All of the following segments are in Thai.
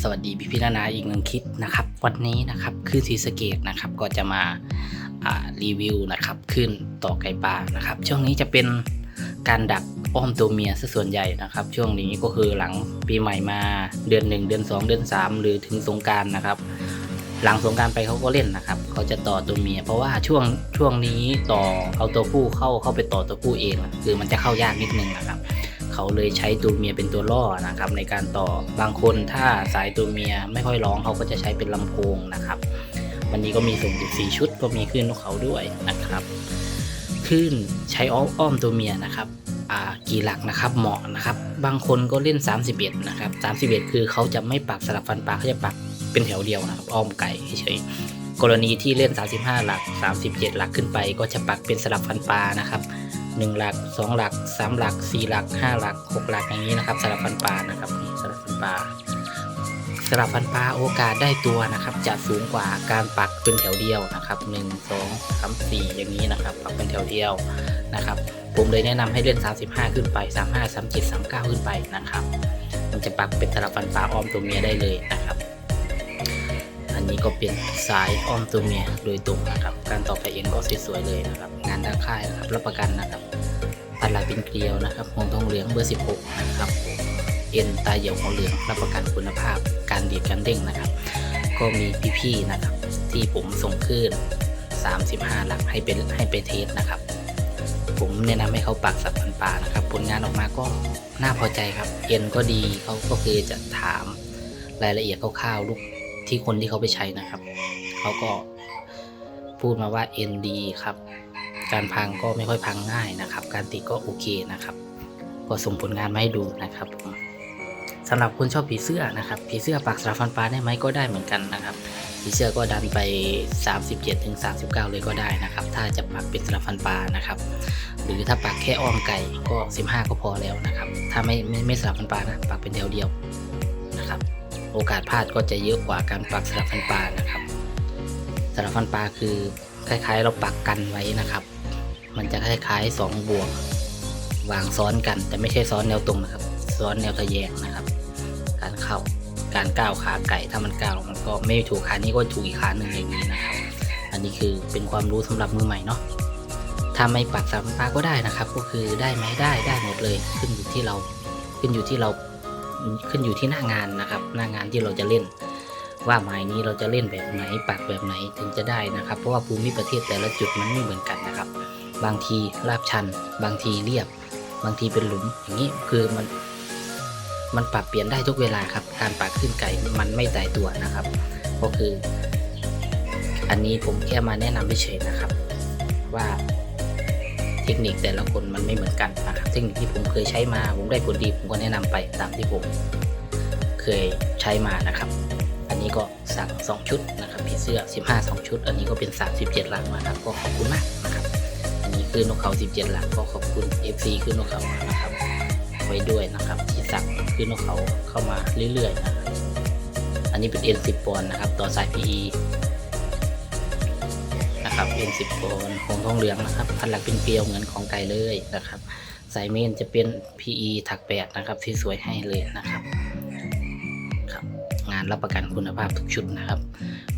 สวัสดีพี่พี่นานาอีกหนึ่งคลิปนะครับ วันนี้นะครับขึ้นศรีสเกดนะครับก็จะมารีวิวนะครับขึ้นต่อไก่ปลานะครับ ช่วงนี้จะเป็นการดักอ้อมตัวเมียซะส่วนใหญ่นะครับ ช่วงนี้ก็คือหลังปีใหม่มาเดือน 1 เดือน 2 เดือน 3 หรือถึงสงการนะครับ หลังสงการไปเขาก็เล่นนะครับเขาจะต่อตัวเมีย เพราะว่าช่วงช่วงนี้ต่อเอาตัวผู้เข้าเข้าไปต่อตัวผู้เอง คือมันจะเข้ายากนิดนึงนะครับ เขาเลยใช้ตัวเมียเป็นตัวล่อนะครับในการต่อบางคนถ้าสายตัวเมียไม่ค่อยร้องเขาก็จะใช้เป็นลำโพงนะครับ วันนี้ก็มีส่งถึง4ชุดก็มีขึ้นนกเขาด้วยนะครับขึ้นใช้อ้อมอ้อมตัวเมียนะครับกี่หลักนะครับเหมาะนะครับ บางคนก็เล่น 31 นะครับ 31 คือเขาจะไม่ปักสลับฟันปลาเขาจะปักเป็นแถวเดียวนะครับ อ้อมไก่เฉยๆกรณีที่เล่น 35 หลัก 37 หลักขึ้นไป ก็จะปักเป็นสลับฟันปลานะครับ หนึ่งหลักสองหลักสามหลักสี่หลักห้าหลักหกหลักอย่างนี้นะครับสลับฟันปลานะครับนี่สลับฟันปลาสลับฟันปลาโอกาสได้ตัวนะครับ จะสูงกว่าการปักเป็นแถวเดียวนะครับหนึ่งสองสามสี่อย่างนี้นะครับ ปักเป็นแถวเดียวนะครับ ผมเลยแนะนำให้เล่น35 ขึ้นไป 35 37 39 ขึ้นไปนะครับ มันจะปักเป็นสลับฟันปลาอ้อมตัวเมียได้เลยนะครับ นี้ก็เป็นสายอ้อมตัวเมียโดยตรงนะครับ การต่อไปเอ็นก็สวยๆเลยนะครับ งานด้านค่ายนะครับรับประกันนะครับตัดลายเป็นเกลียวนะครับหงทองเหลืองเบอร์ 16 นะครับ เอ็นตาเหยี่ยวของเหลืองรับประกันคุณภาพ การดีดการเด้งนะครับ ก็มีพี่ๆนะครับ ที่ผมส่งขึ้น 35 หลักให้เป็นให้ไปเทสนะครับ ผมแนะนำให้เขาปักสับพันปลานะครับ ผลงานออกมาก็น่าพอใจครับ เอ็นก็ดีเขาก็คือจะถามรายละเอียดคร่าวๆลูก ที่คนที่เขาไปใช้นะครับ เขาก็พูดมาว่าเอ็นดีครับ การพังก็ไม่ค่อยพังง่ายนะครับ การติดก็โอเคนะครับ ก็ส่งผลงานมาให้ดูนะครับสำหรับคนชอบผีเสื้อนะครับ ผีเสื้อปักสลับฟันปลาได้ไหมก็ได้เหมือนกันนะครับ ผีเสื้อก็ดันไป 37ถึง39 เลยก็ได้นะครับ ถ้าจะปักเป็นสลับฟันปลานะครับ หรือถ้าปักแค่อ้อมไก่ก็ 15 ก็พอแล้วนะครับ ถ้าไม่ไม่ไม่สลับฟันปลานะ ปักเป็นเดียวนะครับ โอกาสพลาดก็จะเยอะกว่าการปักสลับฟันปลานะครับ สลับฟันปลาคือคล้ายๆ เราปักกันไว้นะครับ มันจะคล้ายๆ2บวกวางซ้อนกัน แต่ไม่ใช่ซ้อนแนวตรงนะครับ ซ้อนแนวทะแยงนะครับ การเข้าการก้าวขาไก่ถ้ามันก้าวมันก็ไม่ถูกขานี้ก็ถูกอีกขาหนึ่งอย่างนี้นะครับ อันนี้คือเป็นความรู้สำหรับมือใหม่เนาะถ้าไม่ปักสามปลาก็ได้นะครับ ก็คือได้ไหมได้ได้หมดเลยขึ้นอยู่ที่เราขึ้นอยู่ที่เรา ขึ้นอยู่ที่หน้างานนะครับ หน้างานที่เราจะเล่น ว่าหมายนี้เราจะเล่นแบบไหนปักแบบไหนถึงจะได้นะครับ เพราะว่าภูมิประเทศแต่ละจุดมันไม่เหมือนกันนะครับ บางทีลาบชัน บางทีเรียบ บางทีเป็นหลุมอย่างนี้คือมัน มันปรับเปลี่ยนได้ทุกเวลาครับ การปักขึ้นไก่มันไม่ตายตัวนะครับ ก็คือ อันนี้ผมแค่มาแนะนำเฉยๆนะครับ ว่า เทคนิคแต่ละคนมันไม่เหมือนกันนะครับเทคนิคที่ผมเคยใช้มาผมได้ผลดีผมก็แนะนำไปตามที่ผมเคยใช้มานะครับ อันนี้ก็สั่ง2ชุดนะครับผีเสื้อ 15 2 ชุด อันนี้ก็เป็น 37 หลังนะครับก็ขอบคุณมากนะครับ อันนี้คือนกเขา 17 หลังก็ขอบคุณ FC คือนกเขานะครับไว้ด้วยนะครับที่สั่งคือนกเขาเข้ามาเรื่อยๆนะครับอันนี้เป็น N10 ปอนด์นะครับ ต่อสาย PE นะครับ N10 ปอนด์ของทองเหลืองนะครับพันหลักเป็นเกลียวเหมือนของไก่เลยนะครับ สายเมนจะเป็น PE ถักแปดนะครับที่สวยให้เลยนะครับครับงานรับประกันคุณภาพทุกชุดนะครับ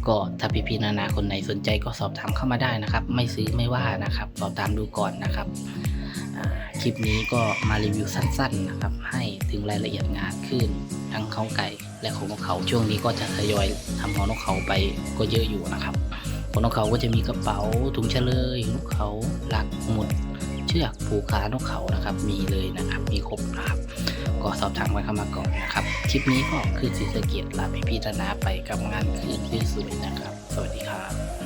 ก็ถ้าพี่ๆนานาคนไหนสนใจก็สอบถามเข้ามาได้นะครับ ไม่ซื้อไม่ว่านะครับ สอบถามดูก่อนนะครับคลิปนี้ก็มารีวิวสั้นๆนะครับ ให้ถึงรายละเอียดงานขึ้นทั้งของไก่และของนกเขาช่วงนี้ก็จะทยอยทำของนกเขาไปก็เยอะอยู่นะครับ ของนกเขาก็จะมีกระเป๋าถุงเฉลยนกเขาหลักหมุด เชือกผูกขานกเขานะครับ มีเลยนะครับ มีครบนะครับ ก็สอบถามไว้เข้ามาก่อนนะครับ คลิปนี้ก็คือสีสเกียรลาไปพิจารณาไปกับงานคืนที่สวยนะครับ สวัสดีครับ